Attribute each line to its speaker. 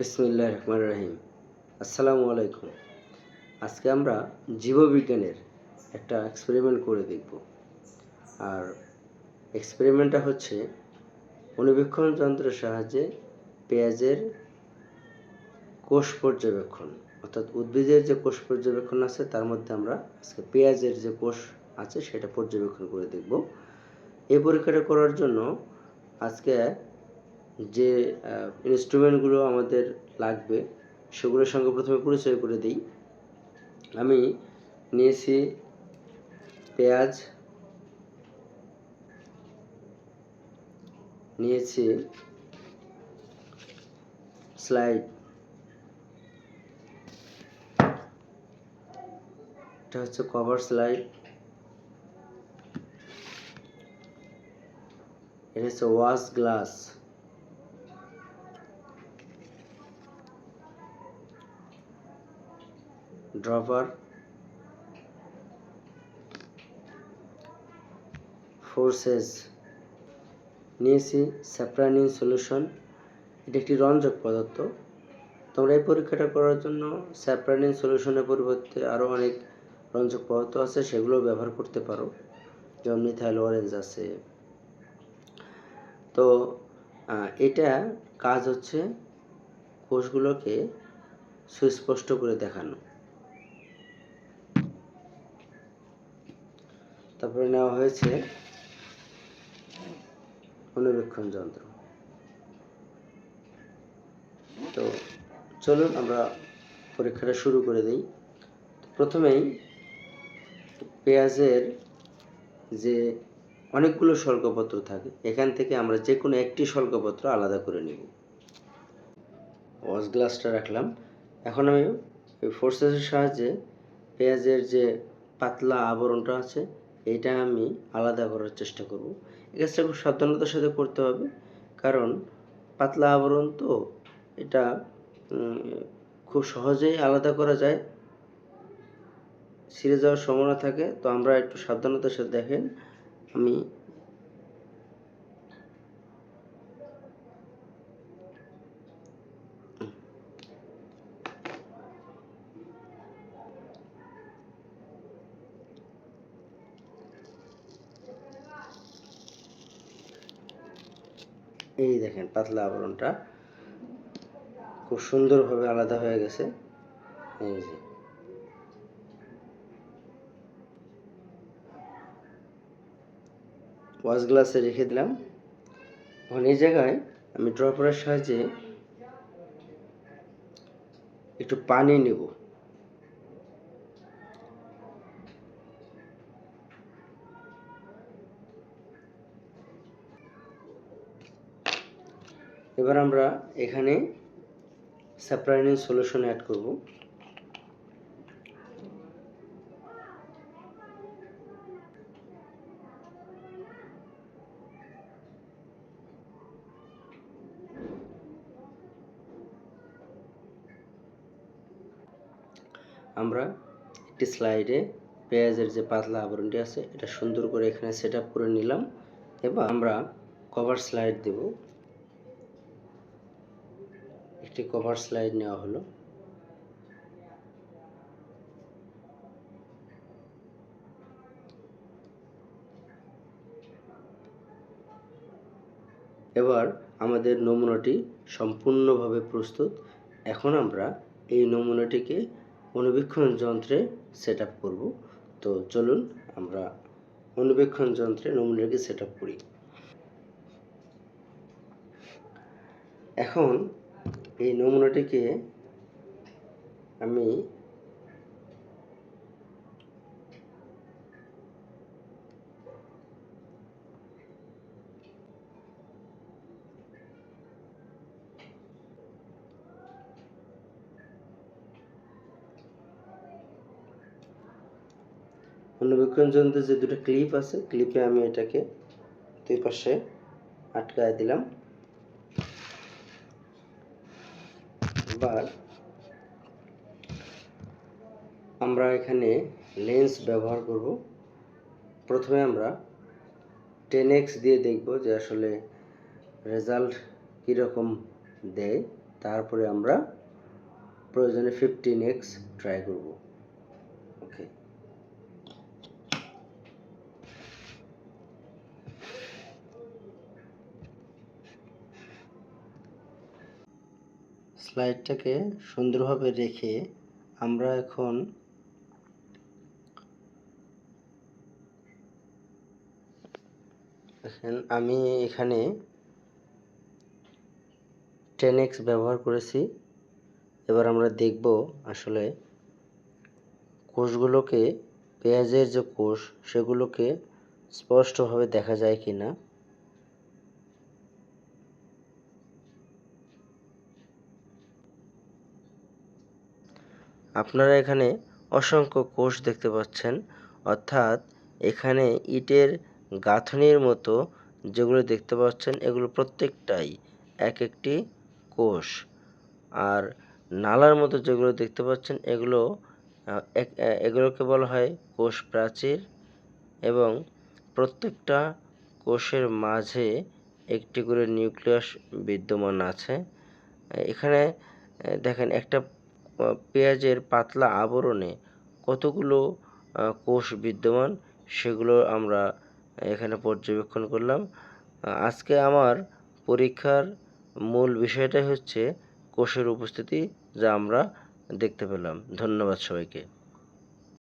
Speaker 1: বিসমিল্লাহ রহমান রহিম আসসালামু আলাইকুম। আজকে আমরা জীববিজ্ঞানের একটা এক্সপেরিমেন্ট করে দেখব। আর এক্সপেরিমেন্টটা হচ্ছে অনুবীক্ষণ যন্ত্রের সাহায্যে পেঁয়াজের কোষ পর্যবেক্ষণ, অর্থাৎ উদ্ভিদের যে কোষ পর্যবেক্ষণ আছে, তার মধ্যে আমরা আজকে পেঁয়াজের যে কোষ আছে, সেটা পর্যবেক্ষণ করে দেখব। এই পরীক্ষাটা করার জন্য আজকে যে ইনস্ট্রুমেন্টগুলো আমাদের লাগবে, সেগুলোর সঙ্গে প্রথমে পরিচয় করে দিই। আমি নিয়েছি পেঁয়াজ, নিয়েছি স্লাইড, এটা হচ্ছে কভার স্লাইড এটা হচ্ছে ওয়াশ গ্লাস ড্রপার ফোর্সেস, নিয়েছি স্যাপ্রানিন সলিউশন। এটা একটি রঞ্জক পদার্থ। তোমরা এই পরীক্ষাটা করার জন্য স্যাপ্রানিন সলিউশনের পরিবর্তে আরও অনেক রঞ্জক পদার্থ আছে সেগুলো ব্যবহার করতে পারো। যেমন মিথাইল অরেঞ্জ আছে। তো এটা কাজ হচ্ছে কোষগুলোকে সুস্পষ্ট করে দেখানো। তারপরে নেওয়া হয়েছে অনুবীক্ষণ যন্ত্র। তো চলুন আমরা পরীক্ষাটা শুরু করে দিই। প্রথমেই পেঁয়াজের যে অনেকগুলো স্বল্পপত্র থাকে, এখান থেকে আমরা যে কোনো একটি স্বল্পপত্র আলাদা করে নিব। ওয়াশ গ্লাসটা রাখলাম। এখন আমি ওই ফোর্সেসের সাহায্যে পেঁয়াজের যে পাতলা আবরণটা আছে এটা আমি আলাদা করার চেষ্টা করব। এই কাজটা খুব সাবধানতার সাথে করতে হবে। কারণ পাতলা আবরণ তো এটা খুব সহজেই আলাদা করা যায়। ছিঁড়ে যাওয়ার সম্ভাবনা থাকে। তো আমরা একটু সাবধানতার সাথে দেখেন। আমি এই দেখেন পাতলা আবরণটা। খুব সুন্দরভাবে আলাদা হয়ে গেছে। এই যে। ওয়াশ গ্লাসে রেখে দিলাম। এখন এই জায়গায় আমি ড্রপারের সাহায্যে একটু পানি নেব। এবার আমরা এখানে স্যাপ্রাইনিন সলিউশন অ্যাড করব। আমরা একটি স্লাইডে পেঁয়াজের যে পাতলা আবরণটি আছে, এটা সুন্দর করে এখানে সেট করে নিলাম। এবার আমরা কভার স্লাইড দেব। একটি কভার স্লাইড নেওয়া হলো। এবার আমাদের নমুনাটি সম্পূর্ণভাবে প্রস্তুত। এখন আমরা এই নমুনাটিকে অনুবীক্ষণ যন্ত্রে সেট করব। তো চলুন আমরা অনুবীক্ষণ যন্ত্রে নমুনাটিকে সেট করি। এখন এই নমুনাটিকে আমি অনুবীক্ষণ যন্ত্রের যে দুটো ক্লিপ আছে ক্লিপে আমি এটাকে দুই পাশে আটকায় দিলাম। এবার আমরা এখানে লেন্স ব্যবহার করব। প্রথমে আমরা টেন এক্স দিয়ে দেখব যে আসলে রেজাল্ট কীরকম দেয়। তারপরে আমরা প্রয়োজনে ফিফটিন এক্স ট্রাই করব। স্লাইডটাকে সুন্দরভাবে রেখে আমরা এখন আমি এখানে টেন এক্স ব্যবহার করেছি। এবার আমরা দেখব আসলে কোষগুলোকে, পেঁয়াজের যে কোষ, সেগুলোকে স্পষ্টভাবে দেখা যায় কি না আপনারা এখানে অসংখ্য কোষ দেখতে পাচ্ছেন। অর্থাৎ এখানে ইটের গাঁথনির মতো যেগুলো দেখতে পাচ্ছেন, এগুলো প্রত্যেকটাই এক একটি কোষ। আর নালার মতো যেগুলো দেখতে পাচ্ছেন, এগুলো এগুলোকে বলা হয় কোষ প্রাচীর এবং প্রত্যেকটা কোষের মাঝে একটি করে নিউক্লিয়াস বিদ্যমান আছে। এখানে দেখেন একটা পেঁয়াজের পাতলা আবরণে কতগুলো কোষ বিদ্যমান সেগুলো আমরা এখানে পর্যবেক্ষণ করলাম। আজকে আমার পরীক্ষার মূল বিষয়টাই হচ্ছে কোষের উপস্থিতি যা আমরা দেখতে পেলাম। ধন্যবাদ সবাইকে।